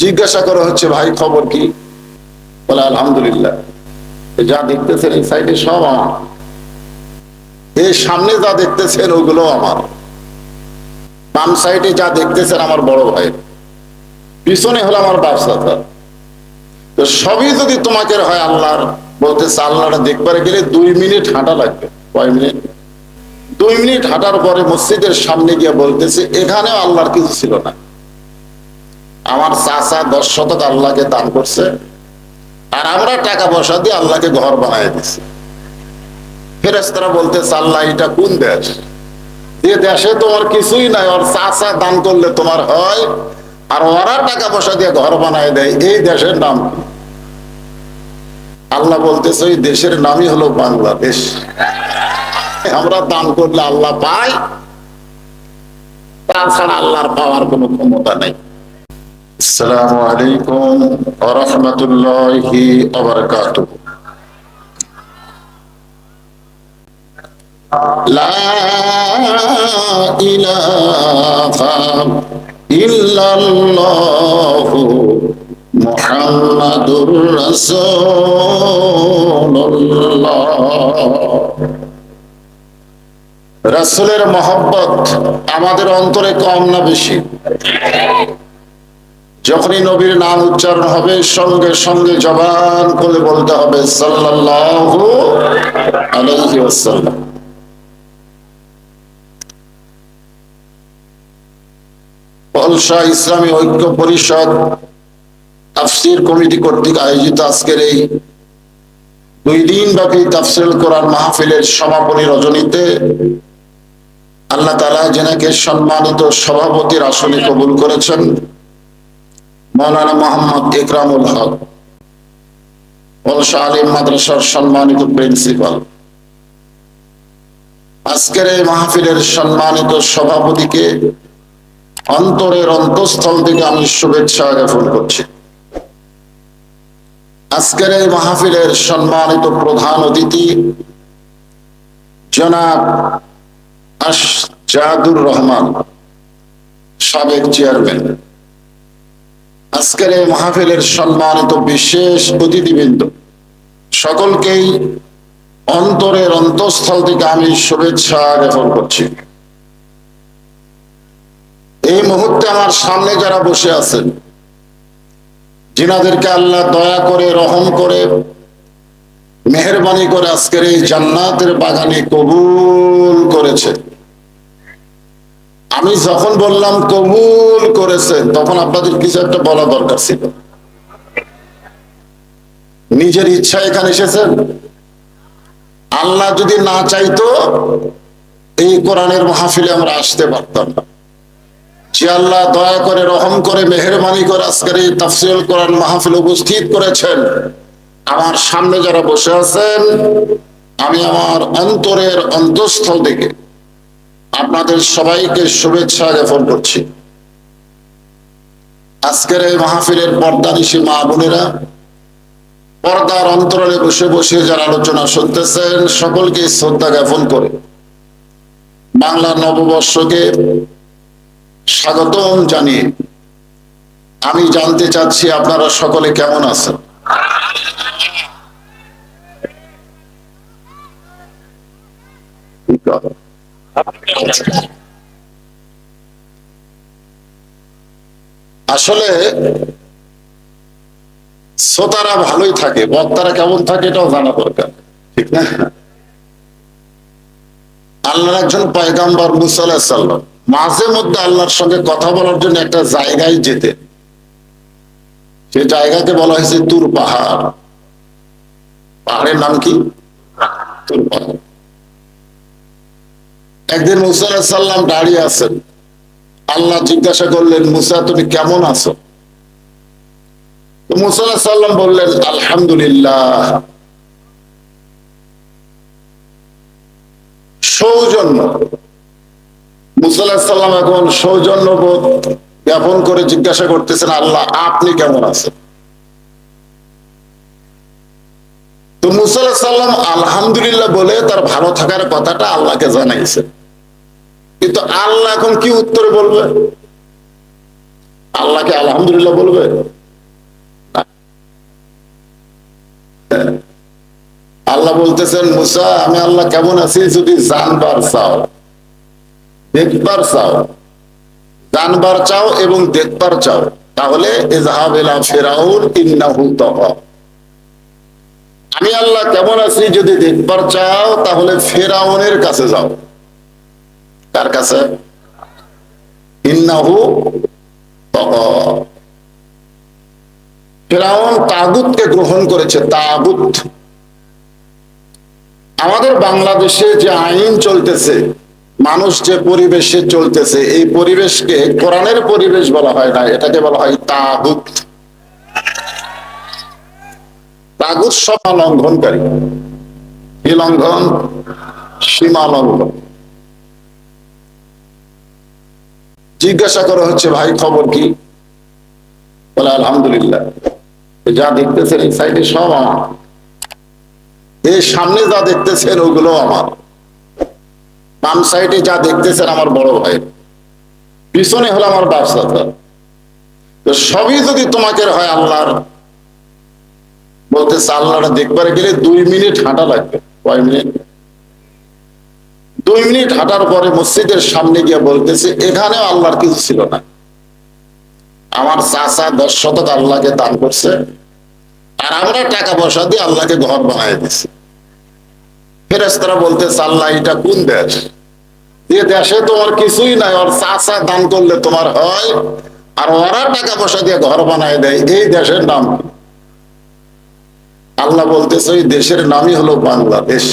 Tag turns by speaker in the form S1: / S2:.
S1: জিজ্ঞাসা করা হচ্ছে, ভাই, খবর কি? বলে, আলহামদুলিল্লাহ। যা দেখতেছেন এই সাইডে সব আমার। এই সামনে যা দেখতেছেন, ওগুলো আমার। বাম সাইডে যা দেখতেছেন, আমার বড় ভাই পিছনে হলো আমার ব্যবসা তো সবই যদি তোমাকে হয় আল্লাহর বলতেছে আল্লাহটা দেখবার গেলে দুই মিনিট হাঁটা লাগবে। কয় মিনিট? দুই মিনিট হাঁটার পরে মসজিদের সামনে গিয়ে বলতেছে, এখানেও আল্লাহর কিছু ছিল না। আমার চাচা দশ শতক আল্লাহকে দান করছে, আর আমরা টাকা পয়সা দিয়ে আল্লাহকে ঘর বানাই দিছি। ফেরেস্তারা বলতেছে আল্লাহ, এটা কোন দেশ? যে দেশে তোমার কিছুই নাই, ওর চাচা দান করলে তোমার হয়, আর ওরা টাকা পয়সা দিয়ে ঘর বানায় দেয়, এই দেশের নাম আল্লাহ বলতেছে, ওই দেশের নামই হলো বাংলাদেশ। আমরা দান করলে আল্লাহ পাই তাছাড়া আল্লাহর পাওয়ার কোনো ক্ষমতা নেই। আসসালামু আলাইকুম ওয়া রাহমাতুল্লাহি ওয়া বারাকাতুহু লা ইলাহা ইল্লাল্লাহু মুহাম্মাদুর রাসূলুল্লাহ রাসূলের মহব্বত আমাদের অন্তরে কম না বেশি যখনই নবীর নাম উচ্চারণ হবে, সঙ্গে সঙ্গে জবান করে বলতে হবে ইসলামী ঐক্য পরিষদ, তাফসির কমিটি কর্তৃক আয়োজিত আজকের এই দুই দিন ব্যাপী তাফসিল কোরআন মাহফিলের সমাপনী রজনীতে আল্লাহ তালা যেনাকে সম্মানিত সভাপতির আসনে কবুল করেছেন মৌলানা মোহাম্মদ ইকরামুল হক পলসা আলিম মাদ্রাসার সম্মানিত প্রিন্সিপাল। আজকের এই মাহফিলের সম্মানিত সভাপতিকে অন্তরের অন্তঃস্থল থেকে আমি শুভেচ্ছা জ্ঞাপন করছি। আজকের এই মাহফিলের সম্মানিত প্রধান অতিথি জনাব আশজাদুর রহমান, সাবেক চেয়ারম্যান। আজকের এই মাহফিলের সম্মানিত বিশেষ অতিথিবৃন্দ, সকলকেই অন্তরের অন্তঃস্থল থেকে আমি শুভেচ্ছা জ্ঞাপন করছি। এই মুহূর্তে আমার সামনে যারা বসে আছেন, যিনাদেরকে আল্লাহ দয়া করে, রহম করে, মেহরবানি করে আজকের এই জান্নাতের বাগানে কবুল করেছে আমি যখন বললাম কবুল করেছেন তখন আপনাদের কিছু একটা বলা দরকার ছিল। নিজের ইচ্ছা এখানে এসেছেন আল্লাহ যদি না চাইতো, এই কোরআনের মাহফিলে আমরা আসতে পারতাম না। যে আল্লাহ দয়া করে, রহম করে, মেহরবানি করে আজকের এই তাফসিল কোরআন মাহফিল উপস্থিত করেছেন, আমার সামনে যারা বসে আছেন, আমি আমার অন্তরের অন্তঃস্থল থেকে আপনাদের সবাইকে শুভেচ্ছা জ্ঞাপন করছি। আজকের এই মাহফিলের পর্দা নিশি মা বোনেরা, পর্দার অন্তরালে বসে বসে যারা আলোচনা শুনতেছেন, সকলকে শ্রদ্ধা জ্ঞাপন করে বাংলা নববর্ষকে স্বাগতম জানিয়ে আমি জানতে চাচ্ছি আপনারা সকলে কেমন আছেন? আসলে শ্রোতারা ভালোই থাকে, বক্তারা কেমন থাকে এটাও জানা দরকার, ঠিক না? আল্লাহর একজন পয়গাম্বর মুসাল্লাহ মাঝে মধ্যে আল্লাহর সঙ্গে কথা বলার জন্য একটা জায়গায় যেতে সে জায়গাকে বলা হয়েছে তুর পাহাড়। পাহাড়ের নাম কি? তুর পাহাড়। একদিন মুসা সাল্লাম দাঁড়িয়ে আছেন। আল্লাহ জিজ্ঞাসা করলেন, মুসা, তুমি কেমন আছো? মুসা সাল্লাম বললেন, আলহামদুলিল্লাহ। সৌজন্য। মুসাল্লাম এখন সৌজন্য বোধ জ্ঞাপন করে জিজ্ঞাসা করতেছেন, আল্লাহ, আপনি কেমন আছেন? তো মুসাল্লাহ সাল্লাম আলহামদুলিল্লাহ বলে তার ভালো থাকার কথাটা আল্লাহকে জানাইছে কিন্তু আল্লাহ এখন কি উত্তরে বলবে? আল্লাহকে আলহামদুলিল্লাহ বলবে? আল্লাহ বলতেছেন, মুসা, আমি আল্লাহ কেমন আছি যদি জানবার চাও? দেখবার চাও? জানবার চাও এবং দেখবার চাও? তাহলে। আমি আল্লাহ কেমন আছি যদি দেখবার চাও, তাহলে ফেরাউনের কাছে যাও। কার কাছে? ইন্নাহু। ফেরাউন তাগুতকে গ্রহণ করেছে, তাগুত। আমাদের বাংলাদেশে যে আইন চলতেছে, মানুষ যে পরিবেশে চলতেছে, এই পরিবেশকে কোরআনের পরিবেশ বলা হয় না, এটাকে বলা হয় তাগুত। তাগুত সীমা লঙ্ঘনকারী কি লঙ্ঘন? সীমা লঙ্ঘন জিজ্ঞাসা করা হচ্ছে, ভাই, খবর কি? বলে, আলহামদুলিল্লাহ। যা দেখতেছেন এই সাইডে সব আমার। এই সামনে যা দেখতেছেন, ওগুলো আমার। বাম সাইডে যা দেখতেছেন, আমার বড় ভাই। পিছনে হলো আমার ব্যবসা তো সবই যদি তোমাকে হয় আল্লাহর, বলতেছে, আল্লাহটা দেখবার গেলে দুই মিনিট হাঁটা লাগবে। কয় মিনিট? দুই মিনিট হাঁটার পরে মসজিদের সামনে গিয়ে বলতেছে, এখানেও আল্লাহর কিছু ছিল না। আমার চাচা দশ শতক আল্লাহকে দান করছে, আর আমরা টাকা পয়সা দিয়ে আল্লাহকে ঘর বানাই দিছি ফেরেস্তারা বলতেছে, আল্লাহ, এটা কোন দেশ? যে দেশে তোমার কিছুই নাই, ওর চাচা দান করলে তোমার হয়, আর ওরা টাকা পয়সা দিয়ে ঘর বানায় দেয়, এই দেশের নাম আল্লাহ বলতেছে, ওই দেশের নামই হলো বাংলাদেশ।